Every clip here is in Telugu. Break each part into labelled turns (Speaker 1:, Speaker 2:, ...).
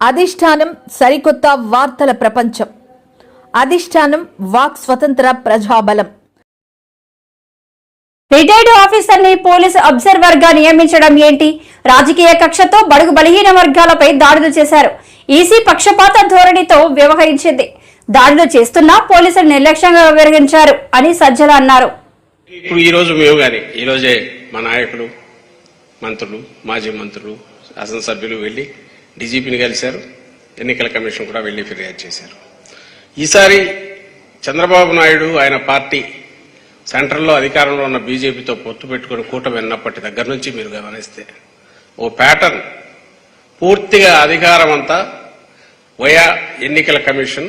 Speaker 1: అధిష్టానం సరికొత్త వార్తల ప్రపంచం. అధిష్టానం వాక్ స్వతంత్ర ప్రజాబలం.
Speaker 2: రిటైర్డ్ ఆఫీసర్ని పోలీసు అబ్జర్వర్గా నియమించడం ఏంటి? రాజకీయ కక్షతో బడుగు బలహీన వర్గాలపై దాడులు చేశారు. ఈసీ పక్షపాత ధోరణితో వ్యవహరించింది. దాడులు చేస్తున్నా పోలీసులు నిర్లక్ష్యంగా వ్యవహరించారు అని సజ్జల అన్నారు.
Speaker 3: ఇప్పుడు ఈ రోజు మేము కానీ ఈ రోజే మా నాయకులు మంత్రులు మాజీ మంత్రులు శాసనసభ్యులు వెళ్ళి డీజీపీని కలిశారు ఎన్నికల కమిషన్ కూడా వెళ్ళి ఫిర్యాదు చేశారు. ఈసారి చంద్రబాబు నాయుడు ఆయన పార్టీ సెంట్రల్లో అధికారంలో ఉన్న బీజేపీతో పొత్తు పెట్టుకుని కూటమి విన్నప్పటి దగ్గర నుంచి మీరు గమనిస్తే ఓ ప్యాటర్న్ పూర్తిగా అధికారం అంతా వయా ఎన్నికల కమిషన్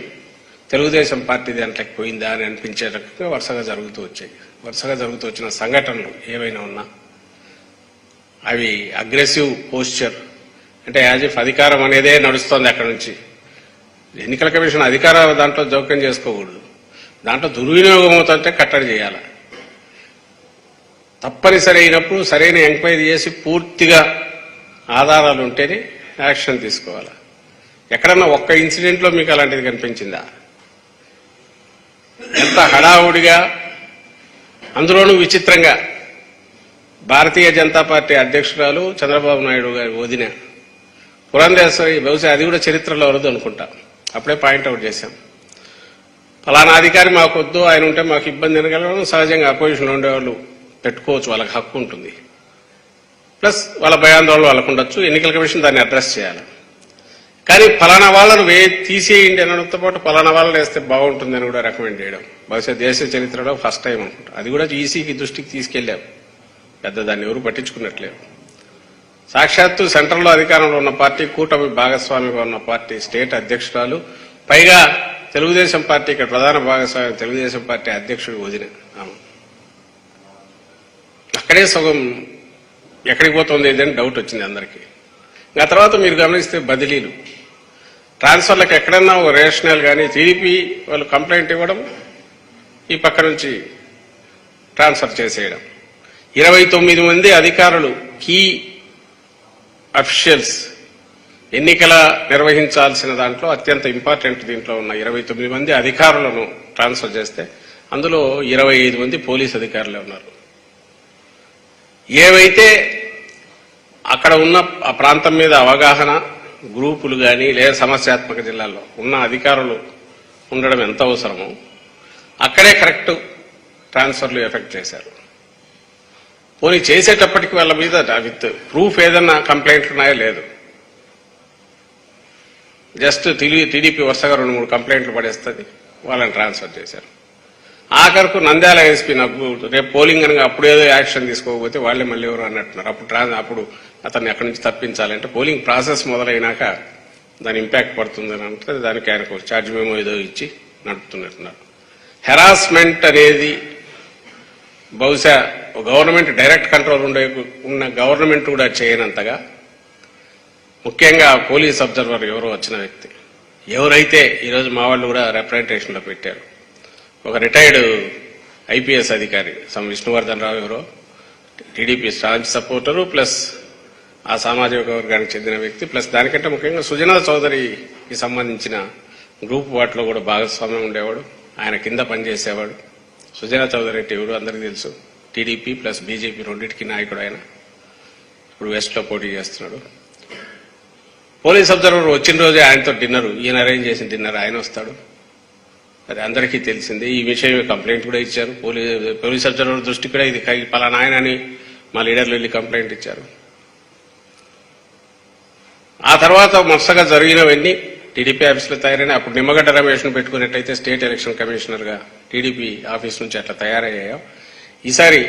Speaker 3: తెలుగుదేశం పార్టీ దాంట్లోకి పోయిందా అని అనిపించే రకంగా వరుసగా జరుగుతూ వచ్చాయి. వరుసగా జరుగుతూ వచ్చిన సంఘటనలు ఏవైనా ఉన్నా అవి అగ్రెసివ్ పోస్చర్ అంటే యాజ్ ఇఫ్ అధికారం అనేదే నడుస్తోంది అక్కడ నుంచి. ఎన్నికల కమిషన్ అధికార దాంట్లో జోక్యం చేసుకోకూడదు. దాంట్లో దుర్వినియోగం అవుతుంటే కట్టడి చేయాలి. తప్పనిసరి అయినప్పుడు సరైన ఎంక్వైరీ చేసి పూర్తిగా ఆధారాలు ఉంటేనే యాక్షన్ తీసుకోవాలి. ఎక్కడన్నా ఒక్క ఇన్సిడెంట్లో మీకు అలాంటిది కనిపించిందా? ఎంత హడావుడిగా అందులోనూ విచిత్రంగా భారతీయ జనతా పార్టీ అధ్యక్షురాలు చంద్రబాబు నాయుడు గారి వదిన పురంధేశ్వరి బహుశా అది కూడా చరిత్రలో వరదు అనుకుంటా. అప్పుడే పాయింట్అవుట్ చేశాం. ఫలానా అధికారి మాకు వద్దు ఆయన ఉంటే మాకు ఇబ్బంది అనగలడం సహజంగా అపోజిషన్లో ఉండేవాళ్ళు పెట్టుకోవచ్చు వాళ్ళకి హక్కు ఉంటుంది. ప్లస్ వాళ్ళ భయాందోళన వాళ్ళకు ఉండొచ్చు ఎన్నికల కమిషన్ దాన్ని అడ్రస్ చేయాలి. కానీ ఫలానా వాళ్ళను వే తీసేయండి అనడంతో పాటు ఫలానా వాళ్ళని వేస్తే బాగుంటుంది అని కూడా రికమెండ్ చేయడం. బహుశా దేశ చరిత్రలో ఫస్ట్ టైం అనుకుంటా. అది కూడా ఈసీకి దృష్టికి తీసుకెళ్ళాం పెద్ద దాన్ని ఎవరు పట్టించుకున్నట్లేదు. సాక్షాత్తు సెంట్రల్లో అధికారంలో ఉన్న పార్టీ కూటమి భాగస్వామిగా ఉన్న పార్టీ స్టేట్ అధ్యక్షురాలు. పైగా తెలుగుదేశం పార్టీ ఇక్కడ ప్రధాన భాగస్వామి తెలుగుదేశం పార్టీ అధ్యక్షుడు వదిన అక్కడే సగం ఎక్కడికి పోతుంది ఏదని డౌట్ వచ్చింది అందరికీ. ఆ తర్వాత మీరు గమనిస్తే బదిలీలు. ట్రాన్స్ఫర్లకు ఎక్కడన్నా ఒక రేషనల్ కానీ టీడీపీ వాళ్ళు కంప్లైంట్ ఇవ్వడం ఈ పక్క నుంచి ట్రాన్స్ఫర్ చేసేయడం. ఇరవై తొమ్మిది మంది అధికారులు కీ అఫిషియల్స్ ఎన్నికల నిర్వహించాల్సిన దాంట్లో అత్యంత ఇంపార్టెంట్ దీంట్లో ఉన్న ఇరవై తొమ్మిది మంది అధికారులను ట్రాన్స్ఫర్ చేస్తే అందులో ఇరవై ఐదు మంది పోలీస్ అధికారులే ఉన్నారు. ఏవైతే అక్కడ ఉన్న ఆ ప్రాంతం మీద అవగాహన గ్రూపులు కానీ లేదా సమస్యాత్మక జిల్లాల్లో ఉన్న అధికారులు ఉండడం ఎంత అవసరమో అక్కడే కరెక్ట్ ట్రాన్స్ఫర్లు ఎఫెక్ట్ చేశారు. పోనీ చేసేటప్పటికి వాళ్ళ మీద విత్ ప్రూఫ్ ఏదన్నా కంప్లైంట్లు ఉన్నాయో? లేదు. జస్ట్ టీడీపీ వరుసగా రెండు మూడు కంప్లైంట్లు పడేస్తుంది. వాళ్ళని ట్రాన్స్ఫర్ చేశారు. ఆఖరకు నంద్యాల ఎస్పీ నాకు రేపు పోలింగ్ అనగా అప్పుడేదో యాక్షన్ తీసుకోకపోతే వాళ్ళే మళ్ళీ ఎవరు అన్నట్టున్నారు. అప్పుడు ట్రాన్స్ అప్పుడు అతన్ని అక్కడి నుంచి తప్పించాలంటే పోలింగ్ ప్రాసెస్ మొదలైనాక దాని ఇంపాక్ట్ పడుతుందని అంటే దానికి ఆయనకు ఛార్జ్ మేమో ఏదో ఇచ్చి నడుపుతున్నట్టున్నారు. హెరాస్మెంట్ అనేది బహుశా గవర్నమెంట్ డైరెక్ట్ కంట్రోల్ ఉండే ఉన్న గవర్నమెంట్ కూడా చేయనంతగా. ముఖ్యంగా పోలీస్ అబ్జర్వర్ ఎవరో వచ్చిన వ్యక్తి. ఎవరైతే ఈరోజు మా వాళ్ళు కూడా రిప్రజెంటేషన్లో పెట్టారు. ఒక రిటైర్డ్ ఐపీఎస్ అధికారి సమ్ విష్ణువర్ధన్ రావు ఎవరో టీడీపీ స్టాంచ్ సపోర్టరు ప్లస్ ఆ సామాజిక వర్గానికి చెందిన వ్యక్తి ప్లస్ దానికంటే ముఖ్యంగా సుజనా చౌదరికి సంబంధించిన గ్రూప్ వాటిలో కూడా భాగస్వామ్యం ఉండేవాడు. ఆయన కింద పనిచేసేవాడు. సుజనా చౌదరి రెడ్డి ఎవరు అందరికీ తెలుసు. టీడీపీ ప్లస్ బీజేపీ రెండింటికి నాయకుడు ఆయన. ఇప్పుడు వెస్ట్లో పోటీ చేస్తున్నాడు. పోలీస్ అబ్జర్వర్ వచ్చిన రోజే ఆయనతో డిన్నర్. ఈయన అరేంజ్ చేసిన డిన్నర్ ఆయన వస్తాడు. అది అందరికీ తెలిసింది. ఈ విషయమే కంప్లైంట్ కూడా ఇచ్చారు. పోలీస్ పోలీస్ అబ్జర్వర్ దృష్టి కూడా ఇది పలానా ఆయన అని మా లీడర్లు వెళ్ళి కంప్లైంట్ ఇచ్చారు. ఆ తర్వాత మొత్తగా జరిగినవన్నీ టీడీపీ ఆఫీసులో తయారైన అప్పుడు నిమ్మగడ్డ రమేష్ను పెట్టుకున్నట్టయితే స్టేట్ ఎలక్షన్ కమిషనర్గా టీడీపీ ఆఫీస్ నుంచి అట్లా తయారయ్యాయో. ఈసారి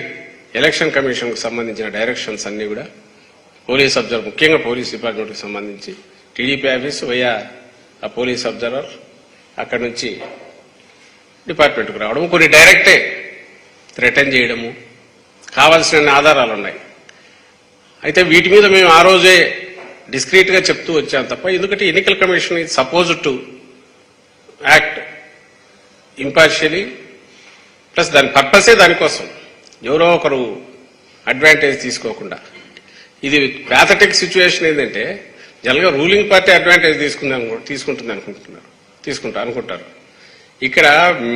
Speaker 3: ఎలక్షన్ కమిషన్కు సంబంధించిన డైరెక్షన్స్ అన్నీ కూడా పోలీస్ అబ్జర్వర్ ముఖ్యంగా పోలీస్ డిపార్ట్మెంట్కి సంబంధించి టీడీపీ ఆఫీస్ వయా ఆ పోలీస్ అబ్జర్వర్ అక్కడి నుంచి డిపార్ట్మెంట్కు రావడం కొన్ని డైరెక్టే రిటర్న్ చేయడము. కావాల్సిన ఆధారాలు ఉన్నాయి అయితే వీటి మీద మేము ఆ రోజే డిస్క్రీట్గా చెప్తూ వచ్చాను తప్ప ఎందుకంటే ఎన్నికల కమిషన్ ఇది suppose to act impartially plus దాని పర్పసే దానికోసం ఎవరో ఒకరు అడ్వాంటేజ్ తీసుకోకుండా. ఇది ప్యాథటిక్ సిచ్యువేషన్ ఏంటంటే జనరల్గా రూలింగ్ పార్టీ అడ్వాంటేజ్ తీసుకుందాం తీసుకుంటుంది అనుకుంటున్నారు తీసుకుంటా అనుకుంటారు. ఇక్కడ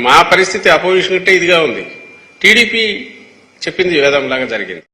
Speaker 3: మా పరిస్థితి అపోజిషన్ అంటే ఇదిగా ఉంది. టీడీపీ చెప్పింది వేదంలాగా జరిగింది.